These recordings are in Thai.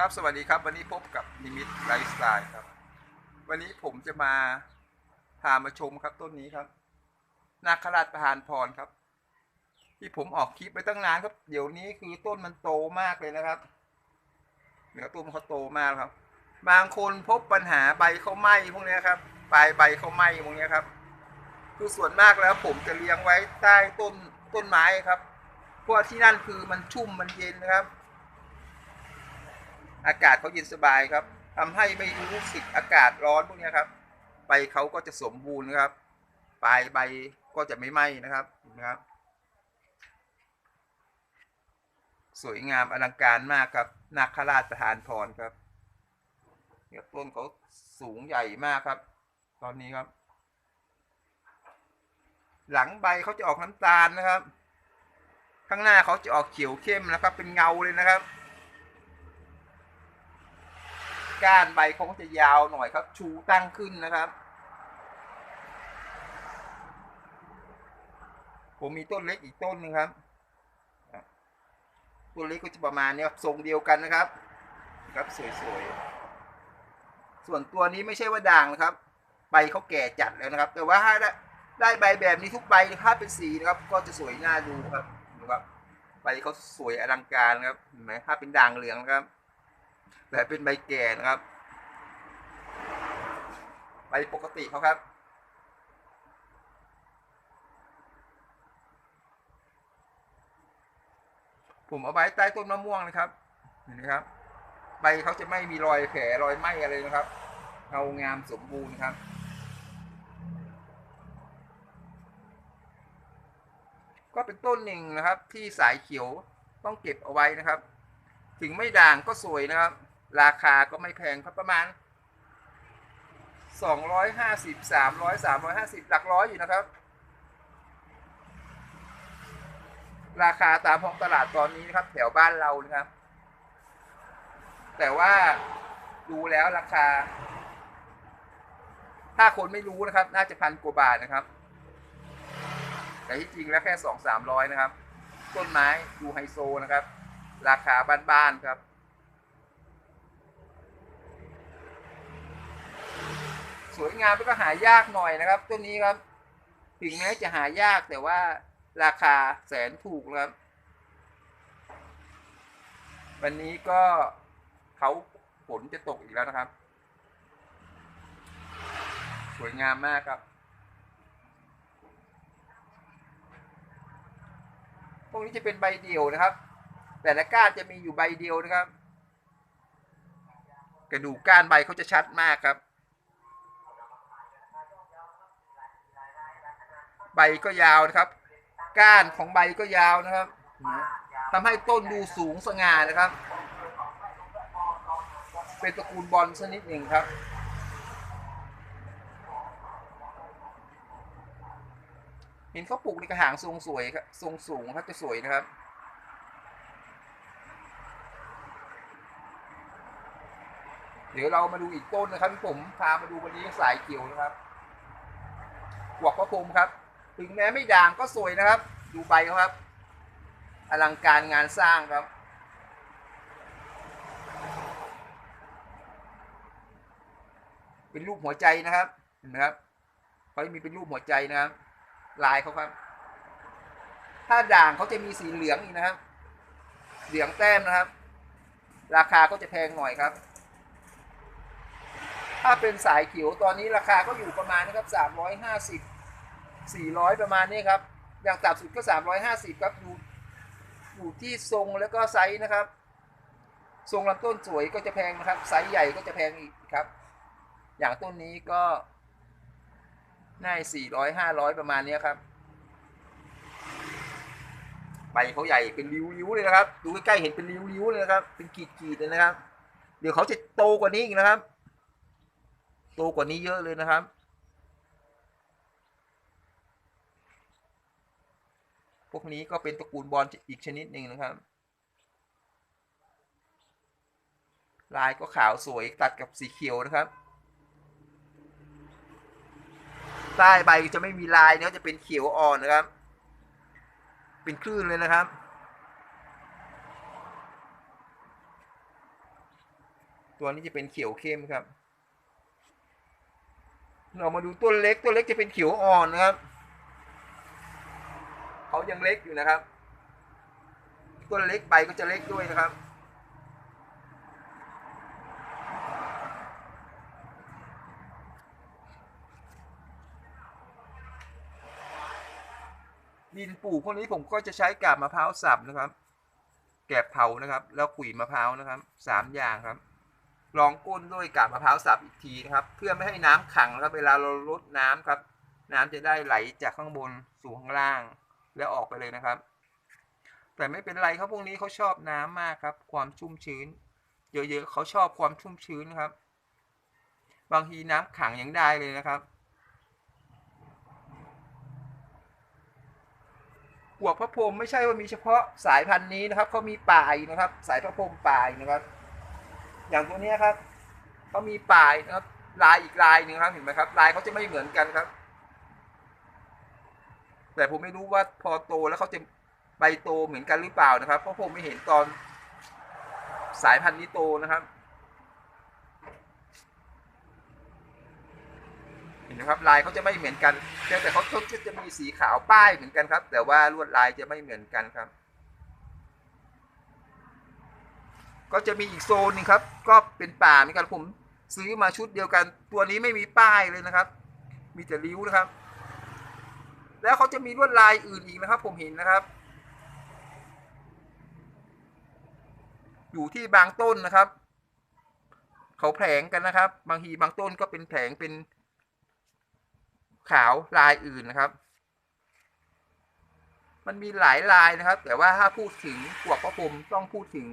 ครับสวัสดีครับ วันนี้พบกับนิมิตไลฟ์สไตล์ครับ วันนี้ผมจะมาพามาชมครับต้นนี้ครับนาคราชประหารพรครับ ที่ผมออกคลิปไปตั้งนานครับ เดี๋ยวนี้คือต้นมันโตมากเลยนะครับเนื้อต้นเขาโตมากครับ บางคนพบปัญหาใบเขาไหม้พวกเนี้ยครับปลายใบเขาไหม้พวกเนี้ยครับ คือส่วนมากแล้วผมจะเลี้ยงไว้ใต้ต้นต้นไม้ครับเพราะที่นั่นคือมันชุ่มมันเย็นนะครับ อากาศเขาเย็นสบายครับทำให้ไม่รู้สึกอากาศร้อนพวกนี้ครับใบเขาก็จะสมบูรณ์นะครับ ปลายใบก็จะไม่ไหม้นะครับนะครับ สวยงามอลังการมากครับนาคราชประธานพรครับเนี่ยต้นเขาสูงใหญ่มากครับ ตอนนี้ครับ หลังใบเขาจะออกน้ำตาลนะครับ ข้างหน้าเขาจะออกเขียวเข้มนะครับ เป็นเงาเลยนะครับ ก้านใบเขาก็จะยาวหน่อยครับ ชูตั้งขึ้นนะครับ ผมมีต้นเล็กอีกต้นหนึงครับต้นเล็กก็จะประมาณเนี้ยครับทรงเดียวกันนะครับ ครับสวยๆส่วนตัวนี้ไม่ใช่ว่าด่างนะครับ ใบเขาแก่จัดแล้วนะครับ แต่ว่าถ้าได้ได้ใบแบบนี้ทุกใบถ้าเป็นสีนะครับ ก็จะสวยน่าดูครับดูครับใบเขาสวยอลังการครับเห็นไหมถ้าเป็นด่างเหลืองนะครับ แต่เป็นใบแก่นะครับ ใบปกติเขาครับผมเอาไว้ใต้ต้นมะม่วงนะครับ เห็นไหมครับ ใบเขาจะไม่มีรอยแผลรอยไหม้อะไรนะครับเงางามสมบูรณ์ครับ ก็เป็นต้นหนึ่งนะครับ ที่สายเขียวต้องเก็บเอาไว้นะครับ ถึงไม่ด่างก็สวยนะครับ ราคาก็ไม่แพงครับประมาณสองร้อยห้าสิบสามร้อยสามร้อยห้าสิบหลักร้อยอยู่นะครับ ราคาตามท้องตลาดตอนนี้นะครับ แถวบ้านเรานะครับ แต่ว่าดูแล้วราคา ถ้าคนไม่รู้นะครับ น่าจะพันกว่าบาทนะครับ แต่ที่จริงแล้วแค่สองสามร้อยนะครับ ต้นไม้ดูไฮโซนะครับ ราคาบ้านๆครับ สวยงามแล้วก็หายากหน่อยนะครับต้นนี้ครับ ถึงแม้จะหายากแต่ว่าราคาแสนถูกครับ วันนี้ก็เขาฝนจะตกอีกแล้วนะครับ สวยงามมากครับ พวกนี้จะเป็นใบเดี่ยวนะครับ แต่ละก้านจะมีอยู่ใบเดียวนะครับ กระดูกก้านใบเขาจะชัดมากครับ ใบก็ยาวนะครับ ก้านของใบก็ยาวนะครับทำให้ต้นดูสูงสง่านะครับ เป็นตระกูลบอลชนิดหนึ่งครับเห็นเขาปลูกในกระถางทรงสวยครับทรงสูงครับจะสวยนะครับ เดี๋ยวเรามาดูอีกต้นนะครับที่ผมพามาดูวันนี้สายเขียวนะครับหวกพระพรมครับ ถึงแม้ไม่ด่างก็สวยนะครับ ดูใบครับ อลังการงานสร้างครับ เป็นรูปหัวใจนะครับเห็นไหมครับเขาจะมีเป็นรูปหัวใจนะครับ ลายเขาครับ ถ้าด่างเขาจะมีสีเหลืองอีกนะครับ เหลืองแต้มนะครับ ราคาก็จะแพงหน่อยครับ ถ้าเป็นสายเขียวตอนนี้ราคาก็อยู่ประมาณนะครับสามร้อยห้าสิบสี่ร้อยประมาณนี้ครับ อย่างต่ำสุดก็สามร้อยห้าสิบครับอยู่อยู่ที่ทรงแล้วก็ไซส์นะครับ ทรงลำต้นสวยก็จะแพงนะครับ ไซส์ใหญ่ก็จะแพงอีกครับ อย่างต้นนี้ก็น่าสี่ร้อยห้าร้อยประมาณนี้ครับใบเขาใหญ่เป็นริ้วๆเลยนะครับ ดูใกล้ๆเห็นเป็นริ้วๆเลยนะครับ เป็นกีดๆเลยนะครับ เดี๋ยวเขาจะโตกว่านี้อีกนะครับ โตกว่านี้เยอะเลยนะครับ พวกนี้ก็เป็นตระกูลบอลอีกชนิดหนึ่งนะครับ ลายก็ขาวสวยตัดกับสีเขียวนะครับ ใต้ใบจะไม่มีลายเนื้อจะเป็นเขียวอ่อนนะครับ เป็นคลื่นเลยนะครับตัวนี้จะเป็นเขียวเข้มครับ เรามาดูต้นเล็กต้นเล็กจะเป็นเขียวอ่อนนะครับเขายังเล็กอยู่นะครับต้นเล็กใบก็จะเล็กด้วยนะครับ ดินปลูกพวกนี้ผมก็จะใช้กาบมะพร้าวสับนะครับ แกบเผานะครับ แล้วขุยมะพร้าวนะครับสามอย่างครับ รองก้นด้วยกาบมะพร้าวสับอีกทีนะครับ เพื่อไม่ให้น้ำขังครับเวลาเราลดน้ำครับ น้ำจะได้ไหลจากข้างบนสู่ข้างล่าง แล้วออกไปเลยนะครับ แต่ไม่เป็นไรครับพวกนี้เขาชอบน้ำมากครับ ความชุ่มชื้น เยอะๆเขาชอบความชุ่มชื้นครับ บางทีน้ำขังยังได้เลยนะครับหัวพระพรหมไม่ใช่ว่ามีเฉพาะสายพันธุ์นี้นะครับเขามีป่ายนะครับ สายพระพรหมป่ายนะครับ อย่างตัวนี้ครับเขามีป่ายนะครับ ลายอีกลายหนึ่งครับเห็นไหมครับ ลายเขาจะไม่เหมือนกันครับ แต่ผมไม่รู้ว่าพอโตแล้วเขาจะใบโตเหมือนกันหรือเปล่านะครับ เพราะผมไม่เห็นตอนสายพันธุ์นี้โตนะครับ เห็นนะครับ ลายเขาจะไม่เหมือนกันเพียงแต่เขาเขาจะมีสีขาวป้ายเหมือนกันครับ แต่ว่าลวดลายจะไม่เหมือนกันครับ ก็จะมีอีกโซนหนึงครับ ก็เป็นป่าเหมือนกันผมซื้อมาชุดเดียวกัน ตัวนี้ไม่มีป้ายเลยนะครับ มีแต่ริ้วนะครับ แล้วเขาจะมีลวดลายอื่นอีกนะครับ ผมเห็นนะครับ อยู่ที่บางต้นนะครับ เขาแผงกันนะครับ บางทีบางต้นก็เป็นแผงเป็น ขาวลายอื่นนะครับ มันมีหลายลายนะครับ แต่ว่าถ้าพูดถึงพวกพระพรมต้องพูดถึง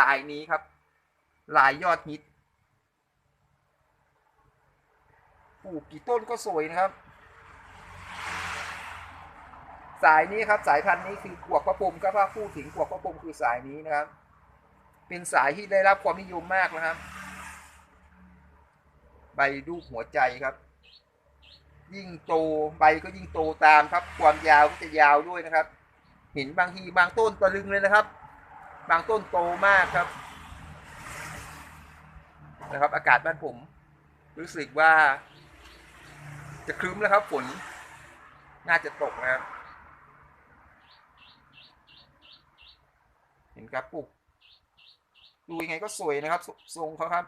ลายนี้ครับ ลายยอดฮิตปลูกกี่ต้นก็สวยนะครับ สายนี้ครับสายพันธุ์นี้คือขวกพระพรมก็ถ้าพูดถึงขวกพระพรมคือสายนี้นะครับ เป็นสายที่ได้รับความนิยมมากนะครับ ใบรูปหัวใจครับ ยิ่งโตใบก็ยิ่งโตตามครับ ความยาวก็จะยาวด้วยนะครับ เห็นบางทีบางต้นตะลึงเลยนะครับ บางต้นโตมากครับ นะครับ อากาศบ้านผม รู้สึกว่า จะครึ้มแล้วครับฝนน่าจะตกนะครับ เห็นครับปลูกดูยังไงก็สวยนะครับ ทรงเขาครับ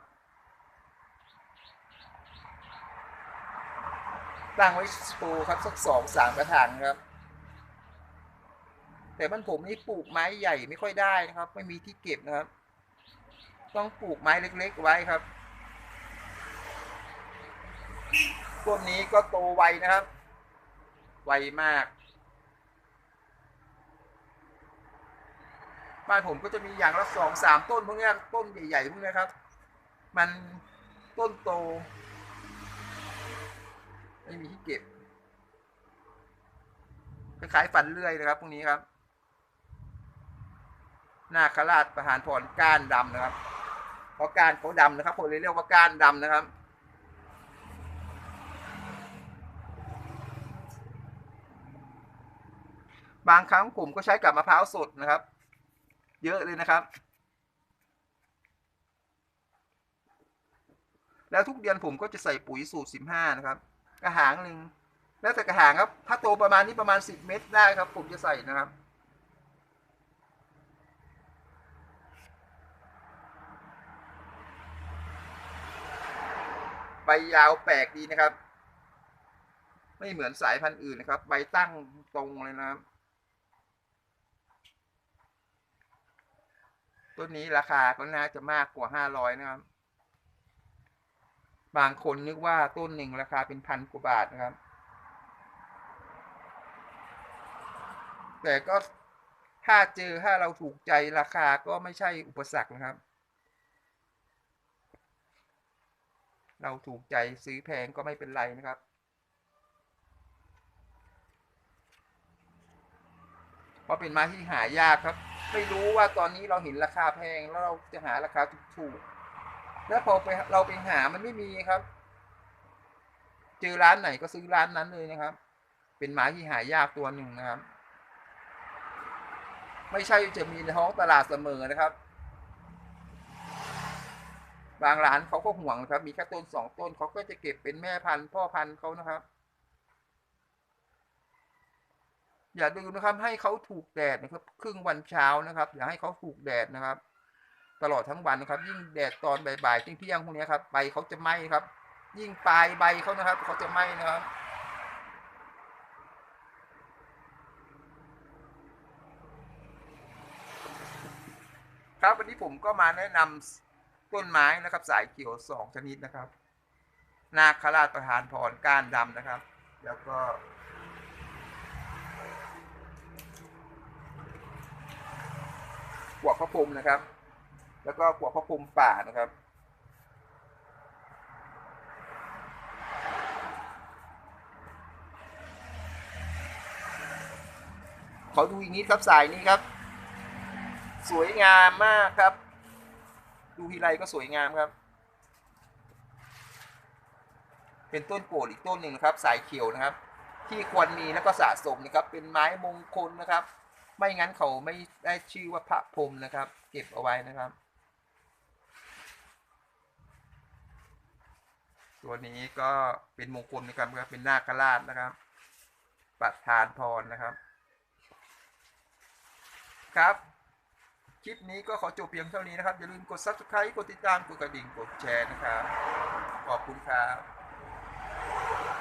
ตั้งไว้สตูครับสักสองสามกระถางครับ แต่บ้านผมนี่ปลูกไม้ใหญ่ไม่ค่อยได้นะครับ ไม่มีที่เก็บนะครับ ต้องปลูกไม้เล็ก ๆ ไว้ครับต้นนี้ก็โตไวนะครับ ไวมาก บ้านผมก็จะมีอย่างละสองสามต้นพวกนี้ต้นใหญ่ๆพวกนี้ครับ มันต้นโต ไม่มีที่เก็บคล้ายๆฟันเลื่อยนะครับพวกนี้ครับ นาคราชประหารพรก้านดำนะครับ เพราะก้านเขาดำนะครับผมเลยเรียกว่าก้านดำนะครับ บางครั้งผมก็ใช้กับมะพร้าวสดนะครับ เยอะเลยนะครับ แล้วทุกเดือนผมก็จะใส่ปุ๋ยสูตรสิบห้านะครับ กระถางหนึ่งแล้วแต่กระถางครับ ถ้าโตประมาณนี้ประมาณสิบเมตรได้ครับ ผมจะใส่นะครับ บยาวแปลกดีนะครับ ไม่เหมือนสายพันธุ์อื่นนะครับ ใบตั้งตรงเลยนะครับต้นนี้ราคาก็น่าจะมากกว่าห้าร้อยนะครับ บางคนนึกว่าต้นหนึ่งราคาเป็นพันกว่าบาทนะครับ แต่ก็ถ้าเจอถ้าเราถูกใจราคาก็ไม่ใช่อุปสรรคนะครับ เราถูกใจซื้อแพงก็ไม่เป็นไรนะครับ เพราะเป็นไม้ที่หายากครับ ไม่รู้ว่าตอนนี้เราเห็นราคาแพงแล้วเราจะหาราคาถูกๆแล้วพอไปเราไปหามันไม่มีครับ เจอร้านไหนก็ซื้อร้านนั้นเลยนะครับ เป็นไม้ที่หายากตัวหนึ่งนะครับ ไม่ใช่จะมีในท้องตลาดเสมอนะครับ บางร้านเขาก็ห่วงนะครับ มีแค่ต้นสองต้นเขาก็จะเก็บเป็นแม่พันธุ์พ่อพันธุ์เขานะครับ อย่าลืมนะครับ ให้เขาถูกแดดนะครับ ครึ่งวันเช้านะครับ อย่าให้เขาถูกแดดนะครับ ตลอดทั้งวันนะครับ ยิ่งแดดตอนบ่ายๆเที่ยงพวกนี้ครับใบเขาจะไหม้ครับ ยิ่งปลายใบเขานะครับเขาจะไหม้นะครับครับวันนี้ผมก็มาแนะนำ ต้นไม้นะครับ สายเขียวสองชนิดนะครับ นาคราชประธานพรก้านดำนะครับ แล้วก็กวกพระพรมนะครับ แล้วก็กวกพระพรมป่านะครับ ขอดูอีกนิดครับสายนี้ครับ สวยงามมากครับ ดูทีไรก็สวยงามครับ เป็นต้นโปรดอีกต้นหนึ่งนะครับ สายเขียวนะครับ ที่ควรมีแล้วก็สะสมนะครับ เป็นไม้มงคลนะครับ ไม่งั้นเขาไม่ได้ชื่อว่าพระพรมนะครับ เก็บเอาไว้นะครับ ตัวนี้ก็เป็นมงคลนะครับเป็นนาคราชนะครับประทานพรนะครับ ครับ คลิปนี้ก็ขอจบเพียงเท่านี้นะครับ อย่าลืมกด subscribe กดติดตาม กดกระดิ่ง กดแชร์นะครับ ขอบคุณครับ